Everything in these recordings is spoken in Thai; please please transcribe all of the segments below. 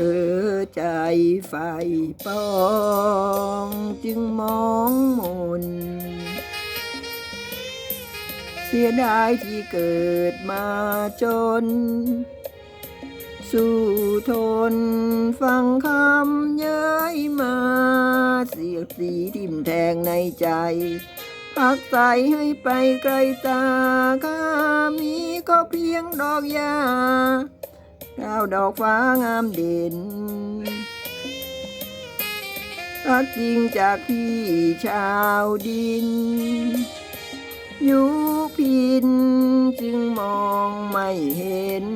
อใจไฟปองจึงมองมน เสียดายที่เกิดมาจน สู้ทนฟังคำเย้ยมา เสียดสีทิมแทงในใจพักใสให้ไปไกลตาข้ามีก็เพียงดอกยา ดาวดอกฟ้างามเด่นรักจริงจากพี่ชาวดินยู่พินจึงมองไม่เห็น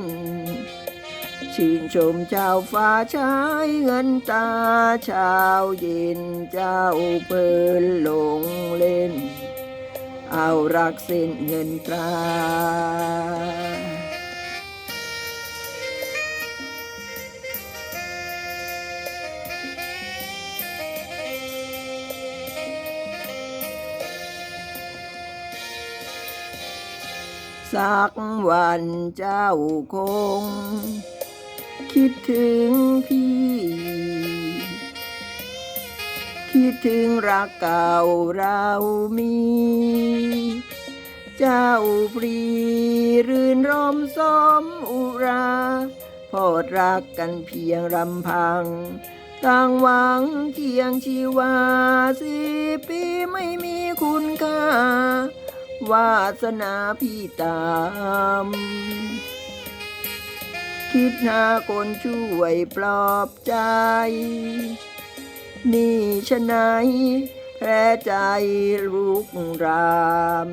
ชื่นชมเจ้าฟ้าชายเงินตาชาวเย็นเจ้าเปิลหลงเล่น เอารักเส้นเงินตรา สักวันเจ้าคง คิดถึงพี่ คิดถึงรักเก่าเรามี เจ้าปรีรื่นรมสมอุราพอดรักกันเพียงรำพังต่างหวังเคียงชีวาสิปีไม่มีคุณค่า วาสนาพี่ตาม คิดหาคนช่วยปลอบใจ นี่ชะไหนแพ้ใจลูกราม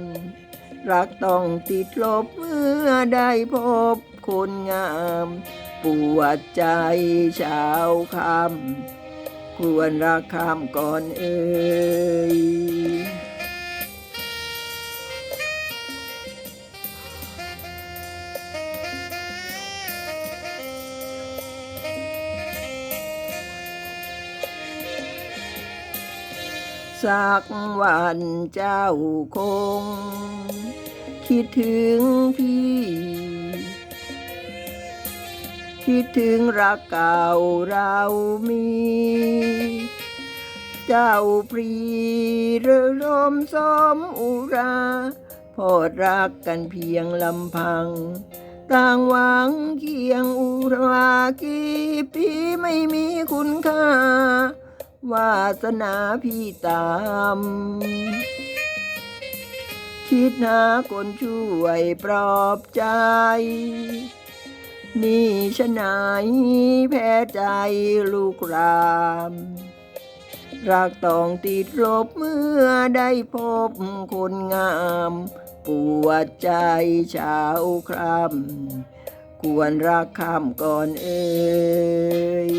รักต้องติดลบเมื่อได้พบคนงาม ปวดใจชาวคำควรรักคำก่อนเอ่ย สักวันเจ้าคง คิดถึงพี่ คิดถึงรักเก่าเรามี เจ้าปรีเรือลมสมอุราพอดรักกันเพียงลำพังต่างหวังเคียงอุรากี่ปีไม่มีคุณค่า วาสนาพี่ตาม คิดหาคนช่วยปลอบใจ นี่ชะไหนแพ้ใจลูกราม รักต้องติดลบเมื่อได้พบคนงาม ปวดใจชาวครำควรรักคำก่อนเอ่ย